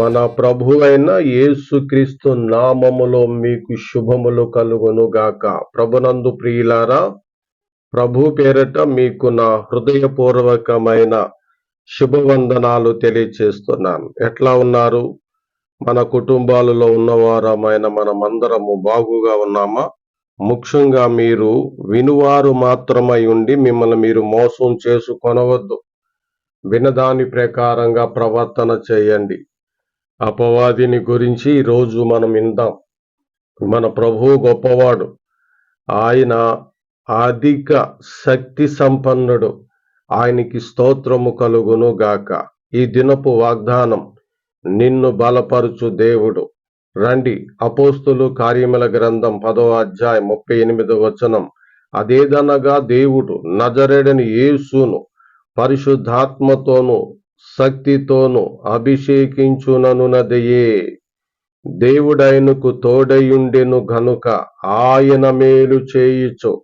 మన ప్రభు అయిన యేసుక్రీస్తు నామములో మీకు శుభములు కలుగునుగాక. ప్రభునందు ప్రియులారా ప్రభు పేరట మీకు నా హృదయపూర్వకమైన శుభవందనాలు తెలియచేస్తున్నాను. ఎట్లా ఉన్నారు? మన కుటుంబాలలో ఉన్నవారమైన మనమందరము బాగుగా ఉన్నామా? ముఖ్యంగా మీరు వినువారు మాత్రమై ఉండి మిమ్మల్ని మీరు మోసం చేసుకొనవద్దు. వినదాని ప్రకారంగా ప్రవర్తన చేయండి. అపవాదిని గురించి ఈరోజు మనం విందాం. మన ప్రభువు గొప్పవాడు. ఆయన అధిక శక్తి సంపన్నుడు. ఆయనకి స్తోత్రము కలుగును గాక. ఈ దినపు వాగ్దానం నిన్ను బలపరుచు దేవుడు. రండి అపోస్తులు కార్యముల గ్రంథం పదో అధ్యాయం ముప్పై ఎనిమిదో వచనం. అదేదనగా దేవుడు నజరెడని యేసును పరిశుద్ధాత్మతోను శక్తితోను అభిషేకించుననునదయే దేవుడైనకు తోడయుండెను గనుక ఆయన మేలు చేయుచు.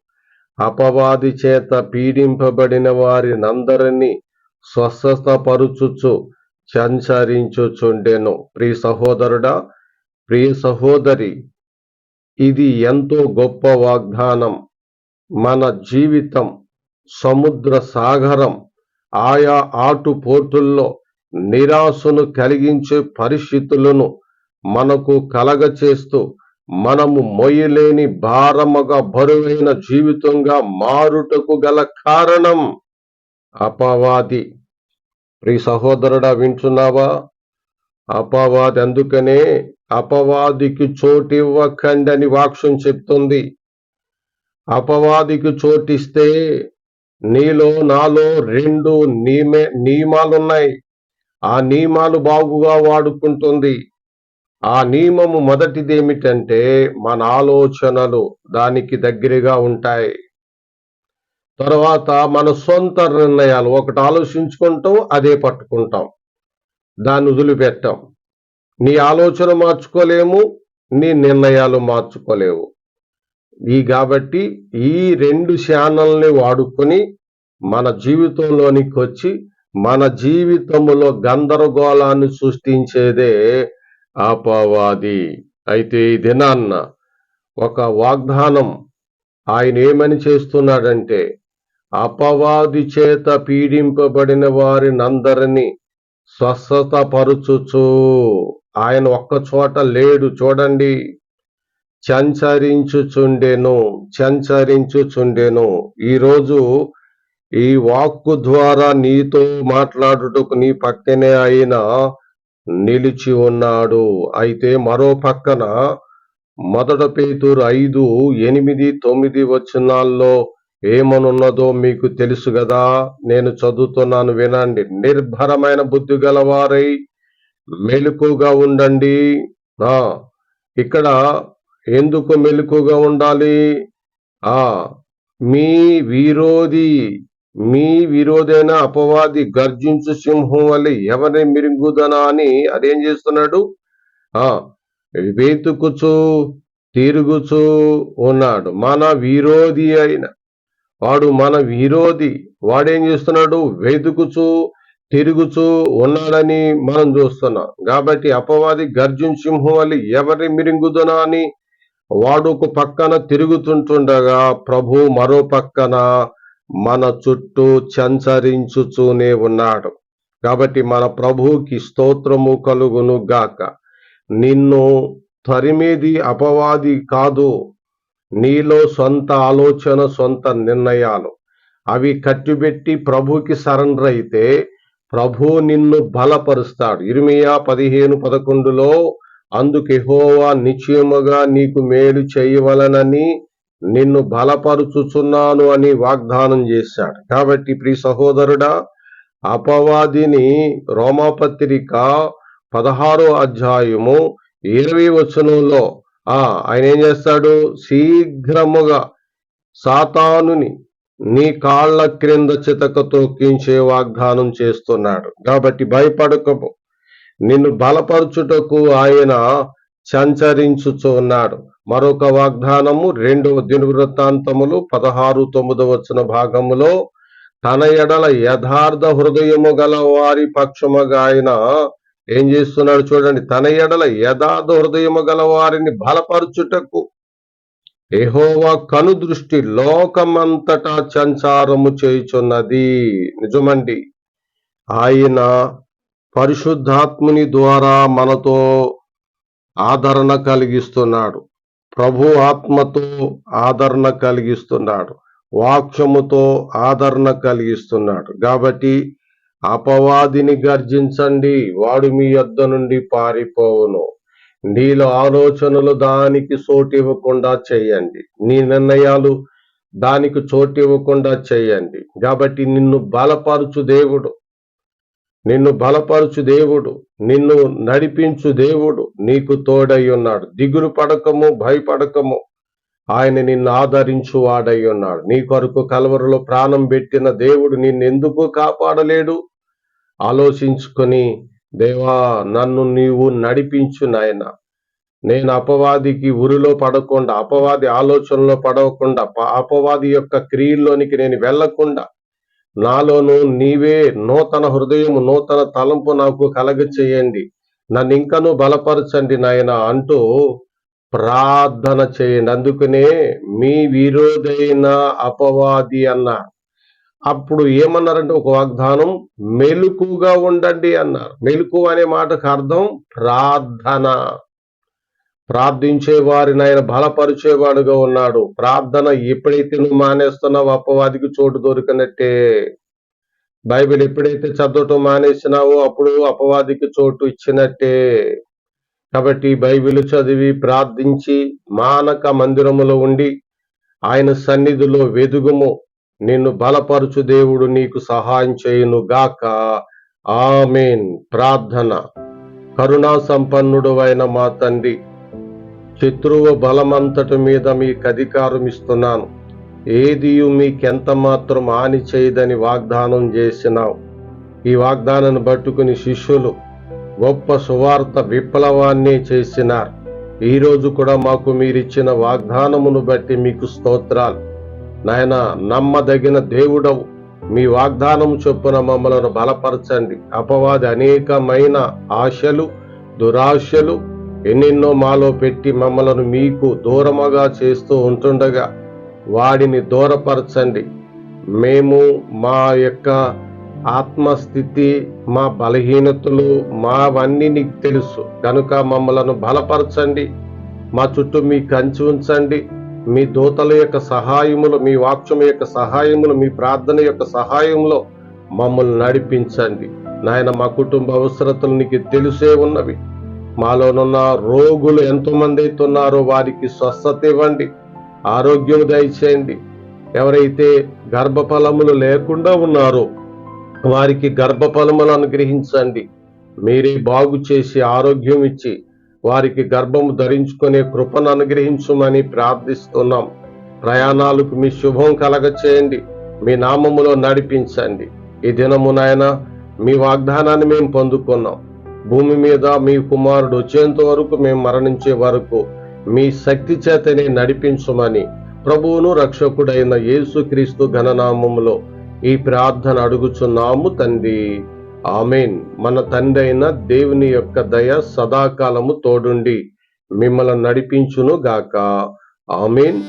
అపవాది చేత పీడింపబడిన వారినందరినీ స్వస్థతపరుచుచు సంచరించుచుండెను. ప్రియ సహోదరుడా ప్రియ సహోదరి ఇది ఎంతో గొప్ప వాగ్దానం. మన జీవితం సముద్ర సాగరం. ఆయా ఆటుపోటుల్లో నిరాశను కలిగించే పరిస్థితులను మనకు కలగచేస్తూ మనము మొయ్యలేని భారముగా బరువైన జీవితంగా మారుటకు గల కారణం అపవాది. ప్రి సహోదరుడా వింటున్నావా? అపవాది అందుకనే అపవాదికి చోటివ్వకండి అని వాక్యం చెప్తుంది. అపవాదికి చోటిస్తే నీలో నాలో రెండు నియమే నియమాలున్నాయి ఆ నియమాలు బాగుగా వాడుకుంటుంది. ఆ నియమము మొదటిది ఏమిటంటే మన ఆలోచనలు దానికి దగ్గరగా ఉంటాయి. తర్వాత మన సొంత నిర్ణయాలు ఒకటి ఆలోచించుకుంటాం అదే పట్టుకుంటాం. దాన్ని వదిలిపెట్టాం. నీ ఆలోచన మార్చుకోలేము నీ నిర్ణయాలు మార్చుకోలేవు. ఈ కాబట్టి ఈ రెండు ఛానల్ని వాడుకొని మన జీవితంలోనికి వచ్చి మన జీవితంలో గందరగోళాన్ని సృష్టించేదే అపవాది. అయితే ఈ దినాన్న ఒక వాగ్దానం ఆయన ఏమని చేస్తున్నాడంటే అపవాది చేత పీడింపబడిన వారినందరినీ స్వస్థత పరుచుచు ఆయన ఒక్క చోట లేడు. చూడండి. చంచరించుచుండెను చంచరించుచుండెను ఈరోజు ఈ వాక్కు ద్వారా నీతో మాట్లాడుటకు నీ పక్కనే ఆయన నిలిచి ఉన్నాడు. అయితే మరో పక్కన మొదట పేతురు ఐదు ఎనిమిది తొమ్మిది వచనాల్లో ఏమనున్నదో మీకు తెలుసు కదా నేను చదువుతున్నాను వినండి. నిర్భరమైన బుద్ధి గలవారై మెలుకుగా ఉండండి. ఇక్కడ ఎందుకు మెలకుగా ఉండాలి? ఆ మీ విరోధి మీ విరోధైన అపవాది గర్జించు సింహం వల్ల ఎవరిని మిరుగుదనా అని అదేం చేస్తున్నాడు? ఆ వెతుకుచు తిరుగుచు ఉన్నాడు. మన విరోధి అయిన వాడు మన విరోధి. వాడేం చేస్తున్నాడు? వెతుకుచు తిరుగుచూ ఉన్నాడని మనం చూస్తున్నాం. కాబట్టి అపవాది గర్జున్ సింహం వల్ల ఎవరిని మిరింగుదనా అని వాడుకు పక్కన తిరుగుతుంటుండగా ప్రభు మరో పక్కన మన చుట్టూ చంచరించుచూనే ఉన్నాడు. కాబట్టి మన ప్రభువుకి స్తోత్రము కలుగును గాక. నిన్ను తరిమేది అపవాది కాదు. నీలో సొంత ఆలోచన సొంత నిర్ణయాలు. అవి కట్టిబెట్టి ప్రభుకి సరెండర్ అయితే ప్రభు నిన్ను బలపరుస్తాడు. ఇరిమియా పదిహేను పదకొండులో అందుకే హోవా నిశ్చయముగా నీకు మేలు చేయవలనని నిన్ను బలపరుచుచున్నాను అని వాగ్దానం చేశాడు. కాబట్టి ప్రి సహోదరుడా అపవాదిని రోమాపత్రిక పదహారో అధ్యాయము ఇరవై వచనంలో ఆ ఆయన ఏం చేస్తాడు? శీఘ్రముగా సాతానుని నీ కాళ్ళ క్రింద చితక కించే వాగ్దానం చేస్తున్నాడు. కాబట్టి భయపడకము నిన్ను బలపరచుటకు ఆయన సంచరించుచున్నాడు. మరొక వాగ్దానము రెండవ దినవృత్తాంతములు పదహారు తొమ్మిదవ వచ్చిన భాగములో తన ఎడల యథార్థ హృదయము గల వారి పక్షముగా ఆయన ఏం చేస్తున్నాడు చూడండి. తన ఎడల యథార్థ హృదయము గల వారిని బలపరచుటకు ఎహోవా కను దృష్టి లోకమంతటా సంచారము చేయుచున్నది. నిజమండి. ఆయన పరిశుద్ధాత్ముని ద్వారా మనతో ఆదరణ కలిగిస్తున్నాడు. ప్రభు ఆత్మతో ఆదరణ కలిగిస్తున్నాడు. వాక్యముతో ఆదరణ కలిగిస్తున్నాడు. కాబట్టి అపవాదిని గర్జించండి. వాడు మీ యొద్ద నుండి పారిపోవును. నీలో ఆలోచనలు దానికి చోటు ఇవ్వకుండా చేయండి. నీ నిర్ణయాలు దానికి చోటు ఇవ్వకుండా చేయండి. కాబట్టి నిన్ను బలపరుచు దేవుడు. నిన్ను బలపరచు దేవుడు నిన్ను నడిపించు దేవుడు నీకు తోడై ఉన్నాడు. దిగులు పడకము భయపడకము. ఆయన నిన్ను ఆదరించు వాడై ఉన్నాడు. నీ కొరకు కలవరలో ప్రాణం పెట్టిన దేవుడు నిన్ను ఎందుకు కాపాడలేడు? ఆలోచించుకొని దేవా నన్ను నీవు నడిపించు నాయన. నేను అపవాదికి ఉరిలో పడకుండా అపవాది ఆలోచనలో పడవకుండా అపవాది యొక్క క్రియల్లోనికి నేను వెళ్ళకుండా నాలోను నీవే నూతన హృదయము నూతన తలంపు నాకు కలగ చేయండి నన్ను ఇంకను బలపరచండి నాయన అంటూ ప్రార్థన చేయండి. అందుకనే మీ విరోధైన అపవాది అన్నారు అప్పుడు ఏమన్నారంటే ఒక వాగ్దానం మెలుకుగా ఉండండి అన్నారు. మెలుకు అనే మాటకు అర్థం ప్రార్థన. ప్రార్థించే వారిని ఆయన బలపరిచేవాడుగా ఉన్నాడు. ప్రార్థన ఎప్పుడైతే నువ్వు మానేస్తున్నావు అపవాదికి చోటు దొరికినట్టే. బైబిల్ ఎప్పుడైతే చదవటం మానేసినావో అప్పుడు అపవాదికి చోటు ఇచ్చినట్టే. కాబట్టి బైబిల్ చదివి ప్రార్థించి మానక మందిరములో ఉండి ఆయన సన్నిధిలో వెదుగుము. నిన్ను బలపరచు దేవుడు నీకు సహాయం చేయును గాక ఆమెన్. ప్రార్థన. కరుణా సంపన్నుడు అయిన మా తండ్రి. శత్రువు బలమంతటి మీద మీకు అధికారం ఇస్తున్నాను ఏది మీకెంత మాత్రం హాని చేయదని వాగ్దానం చేసినావు. ఈ వాగ్దానాన్ని పట్టుకుని శిష్యులు గొప్ప సువార్త విప్లవాన్ని చేసినారు. ఈరోజు కూడా మాకు మీరిచ్చిన వాగ్దానమును బట్టి మీకు స్తోత్రాలు. నాయన నమ్మదగిన దేవుడవు మీ వాగ్దానం చొప్పున మమ్మలను బలపరచండి. అపవాది అనేకమైన ఆశలు దురాశలు ఎన్నెన్నో మాలో పెట్టి మమ్మలను మీకు దూరముగా చేస్తూ ఉంటుండగా వాడిని దూరపరచండి. మేము మా యొక్క ఆత్మస్థితి మా బలహీనతలు మావన్నీ నీకు తెలుసు. కనుక మమ్మలను బలపరచండి. మా చుట్టూ మీ కంచి ఉంచండి. మీ దూతల యొక్క సహాయములు మీ వాక్యం యొక్క సహాయములు మీ ప్రార్థన యొక్క సహాయంలో మమ్మల్ని నడిపించండి. నాయన మా కుటుంబ అవసరతలు నీకు తెలిసే ఉన్నవి. మాలోనున్న రోగులు ఎంతోమంది అయితే ఉన్నారో వారికి స్వస్థత ఇవ్వండి ఆరోగ్యం దయచేయండి. ఎవరైతే గర్భఫలములు లేకుండా ఉన్నారో వారికి గర్భఫలములు అనుగ్రహించండి. మీరే బాగు చేసి ఆరోగ్యం ఇచ్చి వారికి గర్భము ధరించుకునే కృపను అనుగ్రహించమని ప్రార్థిస్తున్నాం. ప్రయాణాలకు మీ శుభం కలగ చేయండి మీ నామములో నడిపించండి. ఈ దినము నాయన మీ వాగ్దానాన్ని మేము పొందుకున్నాం. భూమి మీద మీ కుమారుడు వచ్చేంత వరకు మేము మరణించే వరకు మీ శక్తి చేతనే నడిపించమని ప్రభువును రక్షకుడైన యేసుక్రీస్తు ఘననామములో ఈ ప్రార్థన అడుగుచున్నాము తండ్రి. ఆమెన్. మన తండ్రి అయిన దేవుని యొక్క దయ సదాకాలము తోడుండి మిమ్మల్ని నడిపించును గాక. ఆమెన్.